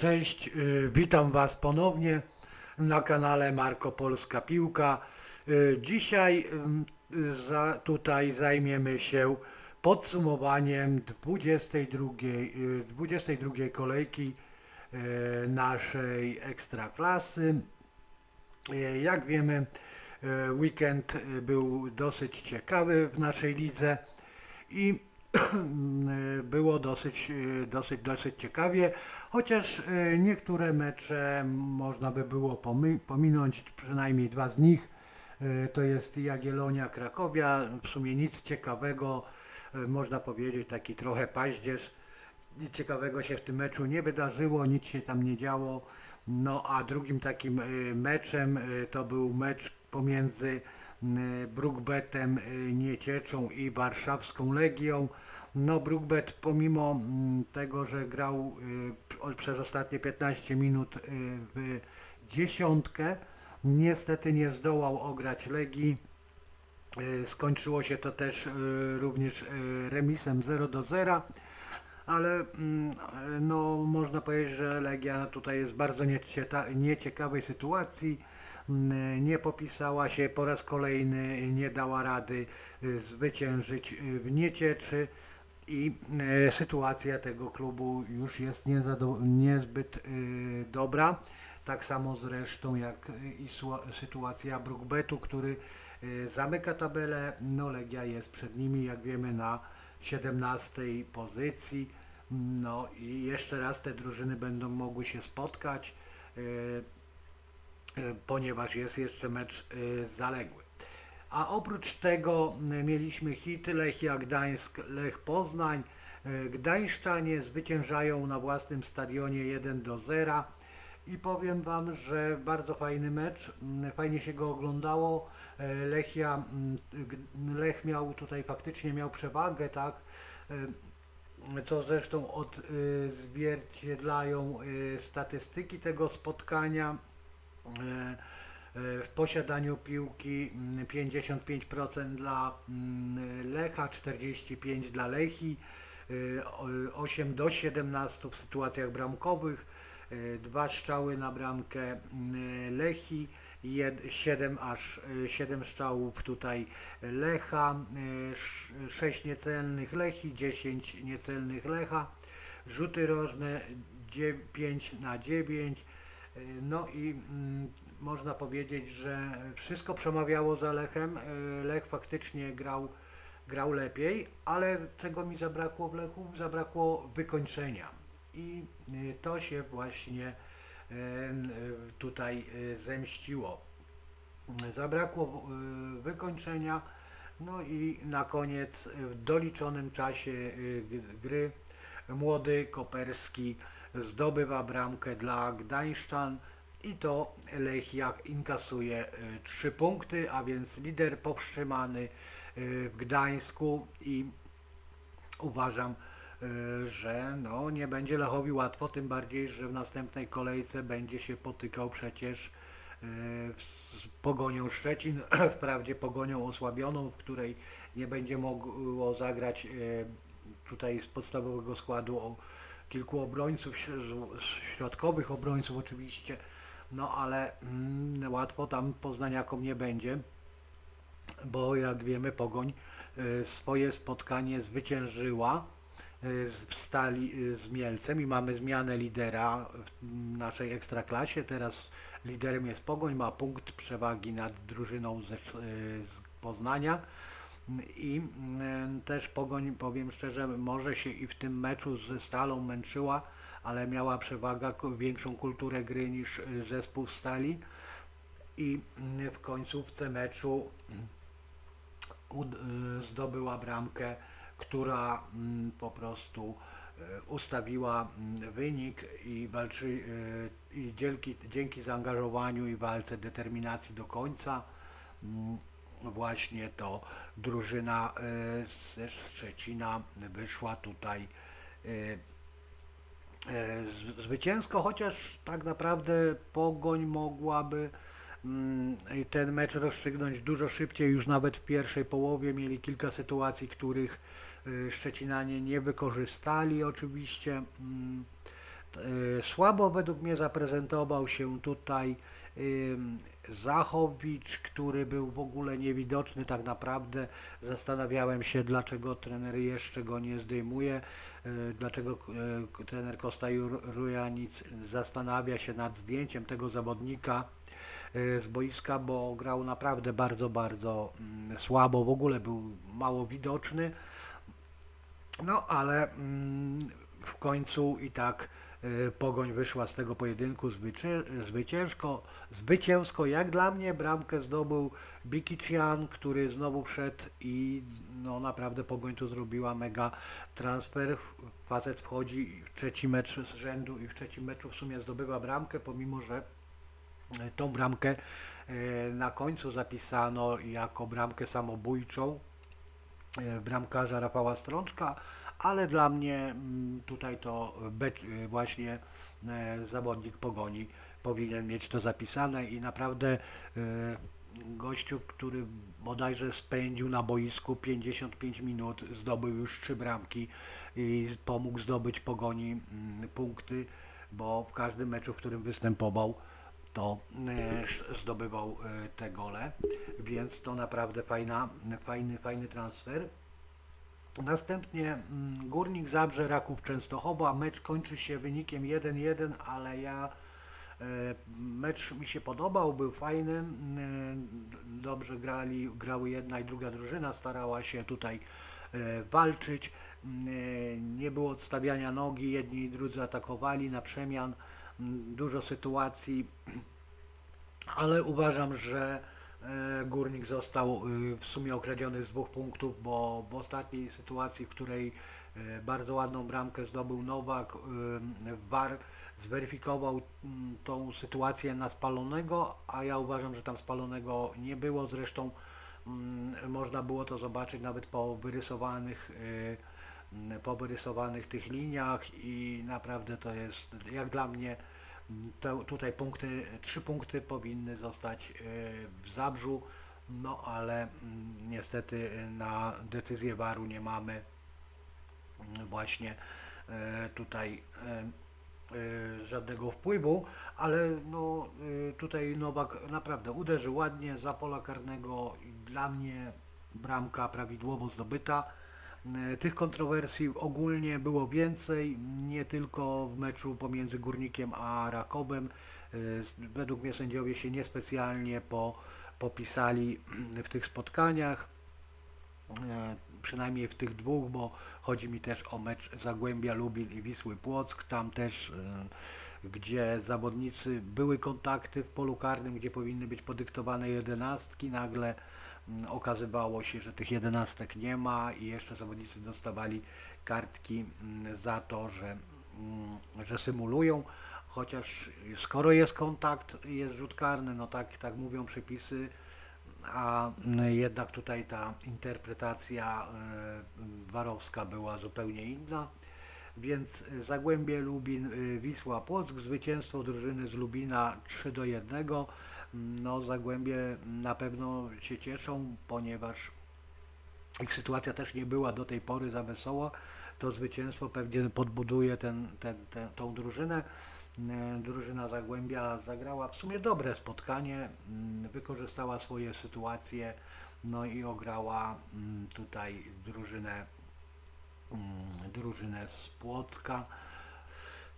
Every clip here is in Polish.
Cześć, y, witam Was ponownie na kanale Marko Polska Piłka. Y, Dzisiaj tutaj zajmiemy się podsumowaniem 22, y, 22 kolejki y, naszej ekstraklasy. Jak wiemy, weekend był dosyć ciekawy w naszej lidze i było dosyć, y, dosyć, dosyć ciekawie, chociaż y, niektóre mecze można by było pominąć, przynajmniej dwa z nich. Y, To jest Jagiellonia, Krakowia, w sumie nic ciekawego, można powiedzieć taki trochę paździerz. Nic ciekawego się w tym meczu nie wydarzyło, nic się tam nie działo. No a drugim takim meczem to był mecz pomiędzy y, Brookbetem y, Niecieczą i Warszawską Legią. No Brookbet pomimo mm, tego, że grał y, przez ostatnie 15 minut w dziesiątkę, niestety nie zdołał ograć Legii. Skończyło się to też również remisem 0 do 0 ale mm, no, można powiedzieć, że Legia tutaj jest w bardzo nieciekawej sytuacji. Mm, Nie popisała się po raz kolejny, nie dała rady y, zwyciężyć y, w Niecieczy i e, sytuacja tego klubu już jest niezbyt dobra. Tak samo zresztą jak i sytuacja Brookbetu, który zamyka tabelę. No Legia jest przed nimi, jak wiemy, na 17 pozycji. No i jeszcze raz te drużyny będą mogły się spotkać, ponieważ jest jeszcze mecz y, zaległy. A oprócz tego y, mieliśmy hity Lechia Gdańsk, Lech Poznań. Y, Gdańszczanie zwyciężają na własnym stadionie 1 do 0 i powiem Wam, że bardzo fajny mecz, mm, fajnie się go oglądało. Lechia, mm, Lech miał tutaj faktycznie miał przewagę, tak, co zresztą odzwierciedlają statystyki tego spotkania. E, e, W posiadaniu piłki mm, 55% dla mm, Lecha, 45% dla Lechi, e, o- 8 do 17 w sytuacjach bramkowych, e, dwa strzały na bramkę mm, Lechi, 7 aż 7 strzałów tutaj Lecha, 6 niecelnych Lechi, 10 niecelnych Lecha, rzuty rożne 5 na 9. E, No i mm, można powiedzieć, że wszystko przemawiało za Lechem. E, Lech faktycznie grał, grał lepiej, ale czego mi zabrakło w Lechu? Zabrakło wykończenia. I e, to się właśnie tutaj zemściło. Zabrakło wykończenia. No i na koniec w doliczonym czasie gry młody Koperski zdobywa bramkę dla Gdańszczan i to Lechia inkasuje 3 punkty, a więc lider powstrzymany e, w Gdańsku i uważam, e, że no, nie będzie Lechowi łatwo, tym bardziej, że w następnej kolejce będzie się potykał przecież z Pogonią Szczecin, wprawdzie Pogonią osłabioną, w której nie będzie mogło zagrać tutaj z podstawowego składu kilku obrońców, środkowych obrońców oczywiście, no ale mm, łatwo tam poznaniakom nie będzie, bo jak wiemy Pogoń e, swoje spotkanie zwyciężyła e, z Stali e, z Mielcem i mamy zmianę lidera w naszej ekstraklasie. Teraz liderem jest Pogoń, ma punkt przewagi nad drużyną ze, z Poznania. I mm, też Pogoń, powiem szczerze, może się i w tym meczu ze Stalą męczyła, ale miała przewagę, większą kulturę gry niż y, zespół Stali. I mm, w końcówce meczu mm, y, zdobyła bramkę, która po prostu y, ustawiła wynik i walczy i dzięki, dzięki zaangażowaniu i walce determinacji do końca właśnie to drużyna ze Szczecina wyszła tutaj e, z- zwycięsko, chociaż tak naprawdę Pogoń mogłaby mm, ten mecz rozstrzygnąć dużo szybciej, już nawet w pierwszej połowie mieli kilka sytuacji, których y, Szczecinanie nie wykorzystali oczywiście. mm, Słabo według mnie zaprezentował się tutaj Zachowicz, który był w ogóle niewidoczny tak naprawdę. Zastanawiałem się, dlaczego trener jeszcze go nie zdejmuje, y, dlaczego y, trener Kosta Rujanic zastanawia się nad zdjęciem tego zawodnika y, z boiska, bo grał naprawdę bardzo, bardzo mm, słabo, w ogóle był mało widoczny. No ale mm, w końcu i tak Pogoń wyszła z tego pojedynku zwycię, zwyciężko, zwycięsko. Jak dla mnie bramkę zdobył Bikician, który znowu wszedł i no naprawdę Pogoń tu zrobiła mega transfer. Facet wchodzi w trzeci mecz z rzędu i w trzecim meczu w sumie zdobywa bramkę, pomimo że y, tą bramkę y, na końcu zapisano jako bramkę samobójczą bramkarza Rafała Strączka, ale dla mnie mm, tutaj to e, właśnie e, zawodnik Pogoni powinien mieć to zapisane i naprawdę e, gościu, który bodajże spędził na boisku 55 minut, zdobył już trzy bramki i pomógł zdobyć Pogoni mm, punkty, bo w każdym meczu, w którym występował, to e, zdobywał e, te gole, więc to naprawdę fajna, fajny, fajny transfer. Następnie mm, Górnik Zabrze Raków Częstochowa. Mecz kończy się wynikiem 1-1, ale ja e, mecz mi się podobał, był fajny. mm, e, Dobrze grali, grały jedna i druga drużyna, starała się tutaj e, walczyć. mm, Nie było odstawiania nogi, jedni i drudzy atakowali na przemian. Dużo sytuacji ale uważam, że Górnik został y, w sumie okradziony z dwóch punktów, bo w ostatniej sytuacji, w której e, bardzo ładną bramkę zdobył Nowak, y, VAR zweryfikował mm, tą sytuację na spalonego, a ja uważam, że tam spalonego nie było. Zresztą mm, można było to zobaczyć nawet po wyrysowanych y, mm, po wyrysowanych tych liniach i naprawdę to jest jak dla mnie tutaj punkty, trzy punkty powinny zostać e, w Zabrzu, no ale mm, niestety e, na decyzję waru nie mamy mm, właśnie e, tutaj żadnego wpływu, ale no tutaj Nowak naprawdę uderzył ładnie za pola karnego dla mnie bramka prawidłowo zdobyta. E, Tych kontrowersji ogólnie było więcej, nie tylko w meczu pomiędzy Górnikiem a Rakowem. E, Według mnie sędziowie się niespecjalnie po, popisali w tych spotkaniach, e, przynajmniej w tych dwóch, bo chodzi mi też o mecz Zagłębia Lubin i Wisły Płock. Tam też, gdzie zawodnicy były kontakty w polu karnym, gdzie powinny być podyktowane jedenastki, nagle mm, okazywało się, że tych jedenastek nie ma i jeszcze zawodnicy dostawali kartki mm, za to, że, mm, że symulują. Chociaż skoro jest kontakt, jest rzut karny, no tak, tak mówią przepisy, a jednak tutaj ta interpretacja e, warowska była zupełnie inna. Więc y, Zagłębie Lubin, y, Wisła Płock, zwycięstwo drużyny z Lubina 3 do 1. No Zagłębie na pewno się cieszą, ponieważ ich sytuacja też nie była do tej pory za wesoła. To zwycięstwo pewnie podbuduje ten, ten, ten, tą drużynę. E, Drużyna Zagłębia zagrała w sumie dobre spotkanie, mm, wykorzystała swoje sytuacje, no i ograła mm, tutaj drużynę, mm, drużynę z Płocka.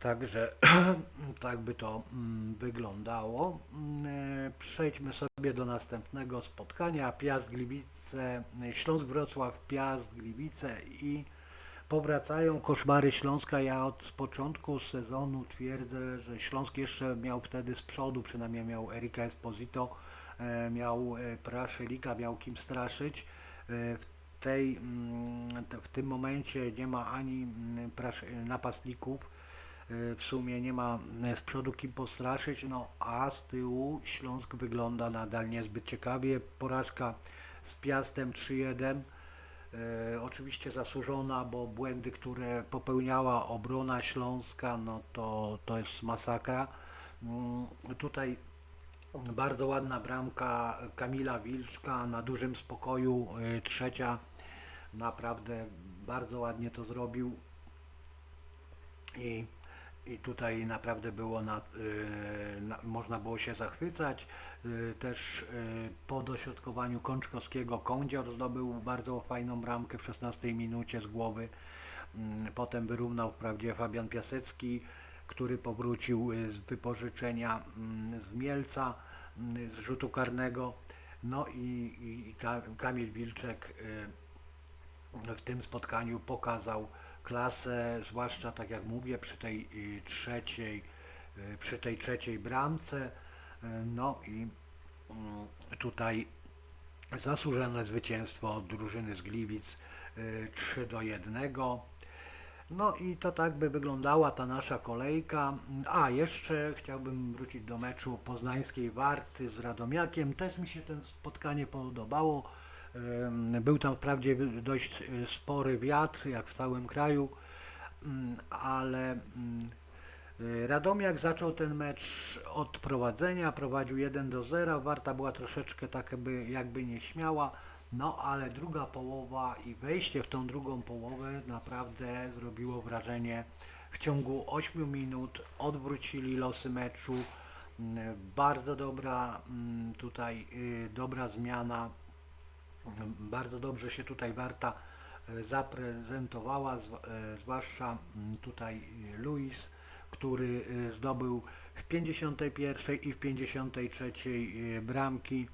Także tak by to mm, wyglądało. Mm, e, Przejdźmy sobie do następnego spotkania. Piast Gliwice, Śląsk Wrocław, Piast Gliwice i powracają koszmary Śląska. Ja od początku sezonu twierdzę, że Śląsk jeszcze miał wtedy z przodu, przynajmniej miał Erika Esposito, e, miał e, Praszelika, miał kim straszyć. Tej, mm, w tym momencie nie ma ani mm, napastników, e, w sumie nie ma e, z przodu kim postraszyć, no a z tyłu Śląsk wygląda nadal niezbyt ciekawie. Porażka z Piastem 3-1. E, oczywiście zasłużona, bo błędy, które popełniała obrona Śląska, no to, to jest masakra. Mm, Tutaj bardzo ładna bramka Kamila Wilczka na dużym spokoju, e, trzecia. Naprawdę bardzo ładnie to zrobił. I, i tutaj naprawdę było na, y, na, można było się zachwycać. Y, Też y, po dośrodkowaniu Kączkowskiego Kądzior zdobył bardzo fajną bramkę w 16 minucie z głowy. Mm, Potem wyrównał wprawdzie Fabian Piasecki, który powrócił y, z wypożyczenia mm, z Mielca, mm, z rzutu karnego. No i, i, i Ka- Kamil Wilczek y, w tym spotkaniu pokazał klasę, zwłaszcza tak jak mówię, przy tej y, trzeciej, przy tej trzeciej bramce. No i mm, tutaj zasłużone zwycięstwo drużyny z Gliwic y, 3 do 1. No i to tak by wyglądała ta nasza kolejka. A, jeszcze chciałbym wrócić do meczu poznańskiej Warty z Radomiakiem. Też mi się to spotkanie podobało. Był tam wprawdzie dość y, spory wiatr, jak w całym kraju, Mm, ale mm, y, Radomiak zaczął ten mecz od prowadzenia, prowadził 1 do 0. Warta była troszeczkę tak jakby, jakby nieśmiała, no ale druga połowa i wejście w tą drugą połowę naprawdę zrobiło wrażenie. W ciągu 8 minut odwrócili losy meczu. Mm, Bardzo dobra mm, tutaj y, dobra zmiana. Mm, Bardzo dobrze się tutaj Warta e, zaprezentowała, e, zwłaszcza tutaj Luis, który zdobył w 51 i w 53 e, bramki.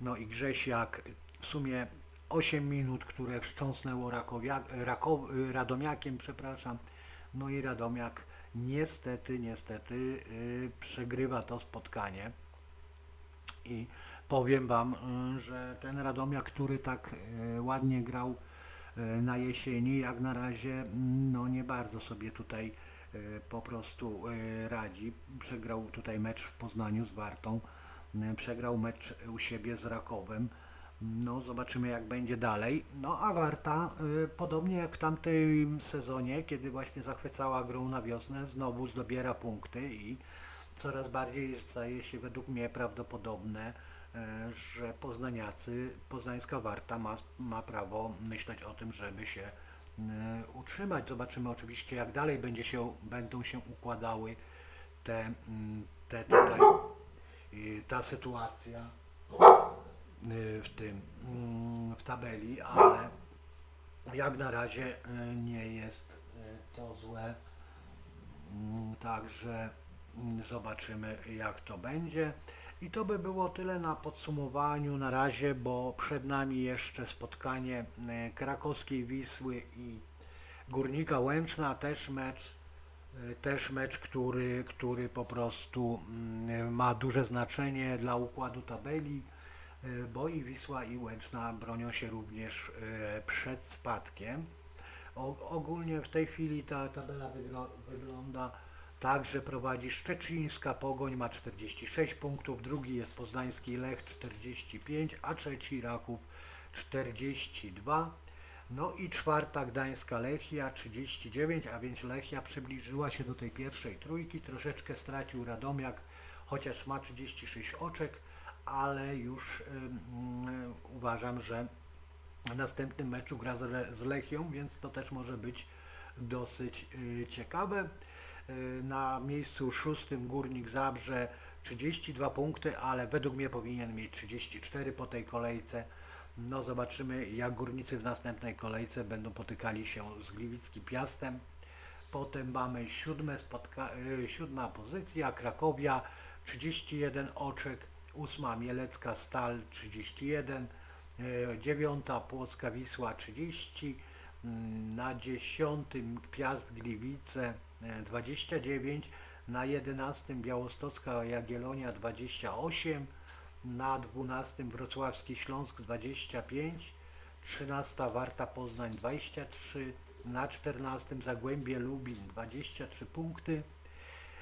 No i Grzesiak w sumie 8 minut, które wstrząsnęło Radomiakiem, przepraszam. No i Radomiak niestety, niestety e, przegrywa to spotkanie. I powiem Wam, y, że ten Radomiak, który tak y, ładnie grał y, na jesieni, jak na razie mm, no nie bardzo sobie tutaj y, po prostu y, radzi. Przegrał tutaj mecz w Poznaniu z Wartą, y, przegrał mecz u siebie z Rakowem. No, zobaczymy jak będzie dalej. No, a Warta, y, podobnie jak w tamtym sezonie, kiedy właśnie zachwycała grą na wiosnę, znowu zdobiera punkty i coraz bardziej staje się według mnie prawdopodobne, e, że poznaniacy, poznańska Warta ma, ma prawo myśleć o tym, żeby się e, utrzymać. Zobaczymy oczywiście jak dalej będzie się, będą się układały te, mm, te tutaj, y, ta sytuacja y, w tym, mm, w tabeli, ale jak na razie y, nie jest y, to złe. Mm, Także mm, zobaczymy jak to będzie. I to by było tyle na podsumowaniu na razie, bo przed nami jeszcze spotkanie krakowskiej Wisły i Górnika Łęczna, też mecz, też mecz, który, który po prostu ma duże znaczenie dla układu tabeli, bo i Wisła i Łęczna bronią się również e, przed spadkiem. Ogólnie w tej chwili ta tabela wygląda tak, że prowadzi Szczecińska Pogoń ma 46 punktów, drugi jest Poznański Lech 45, a trzeci Raków 42. No i czwarta Gdańska Lechia 39, a więc Lechia przybliżyła się do tej pierwszej trójki, troszeczkę stracił Radomiak, chociaż ma 36 oczek, ale już uważam, że w następnym meczu gra z Lechią, więc to też może być dosyć y, ciekawe. Y, na miejscu szóstym Górnik Zabrze 32 punkty, ale według mnie powinien mieć 34 po tej kolejce. No zobaczymy jak Górnicy w następnej kolejce będą potykali się z Gliwickim Piastem. Potem mamy siódme spotka- y, siódma pozycja Krakowia 31 oczek, ósma Mielecka Stal 31, y, dziewiąta Płocka Wisła 30, mm, na dziesiątym Piast Gliwice e, 29, na jedenastym Białostocka Jagiellonia 28, na 12 Wrocławski Śląsk 25, 13 Warta Poznań 23, na 14 Zagłębie Lubin 23 punkty,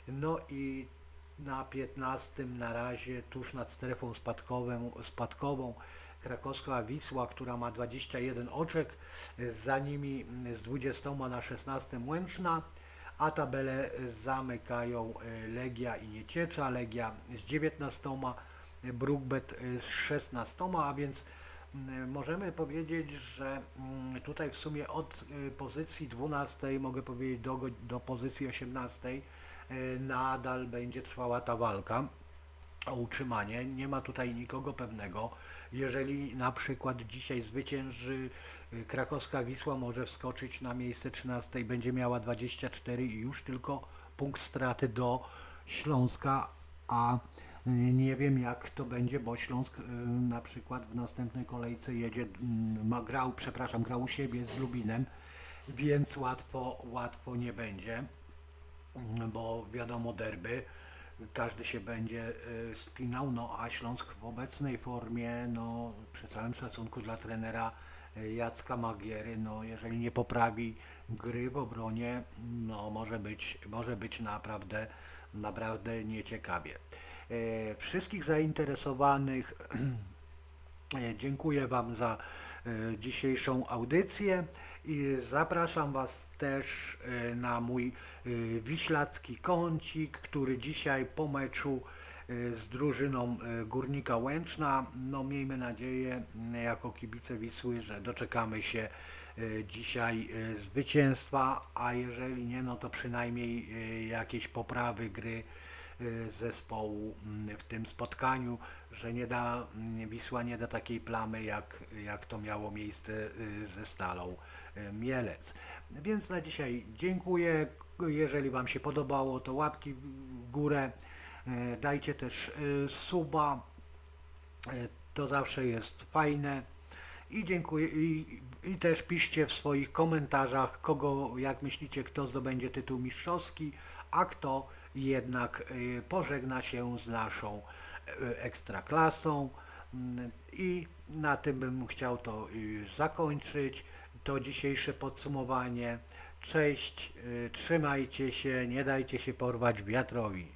no i na 15 na razie tuż nad strefą spadkową, spadkową krakowska Wisła, która ma 21 oczek, za nimi z 20 na 16 Łęczna, a tabelę zamykają e, Legia i Nieciecza, Legia z 19, Brookbet e, z 16, a więc możemy powiedzieć, że tutaj w sumie od y, pozycji 12 mogę powiedzieć do, do pozycji 18 e, nadal będzie trwała ta walka o utrzymanie. Nie ma tutaj nikogo pewnego. Jeżeli na przykład dzisiaj zwycięży y, krakowska Wisła, może wskoczyć na miejsce 13 i będzie miała 24 i już tylko punkt straty do Śląska, a y, nie wiem jak to będzie, bo Śląsk na przykład w następnej kolejce jedzie, mm, ma grał, przepraszam, grał u siebie z Lubinem, więc łatwo, łatwo nie będzie bo wiadomo derby, każdy się będzie y, spinał, no a Śląsk w obecnej formie, no przy całym szacunku dla trenera y, Jacka Magiery, no jeżeli nie poprawi gry w obronie, no może być, może być naprawdę, naprawdę nieciekawie. E, Wszystkich zainteresowanych E, Dziękuję Wam za e, dzisiejszą audycję i zapraszam Was też e, na mój e, wiślacki kącik, który dzisiaj po meczu e, z drużyną e, Górnika Łęczna, no miejmy nadzieję jako kibice Wisły, że doczekamy się e, dzisiaj e, zwycięstwa, a jeżeli nie, no to przynajmniej e, jakieś poprawy gry zespołu mm, w tym spotkaniu, że nie da, mm, Wisła nie da takiej plamy, jak, jak to miało miejsce y, ze Stalą y, Mielec. Więc na dzisiaj dziękuję. Jeżeli Wam się podobało, to łapki w górę. Y, Dajcie też y, suba. Y, To zawsze jest fajne. I dziękuję. I, I też piszcie w swoich komentarzach, kogo, jak myślicie, kto zdobędzie tytuł mistrzowski, a kto jednak y, pożegna się z naszą y, ekstraklasą. Mm, I na tym bym chciał to y, zakończyć. To dzisiejsze podsumowanie. Cześć, trzymajcie się, nie dajcie się porwać wiatrowi.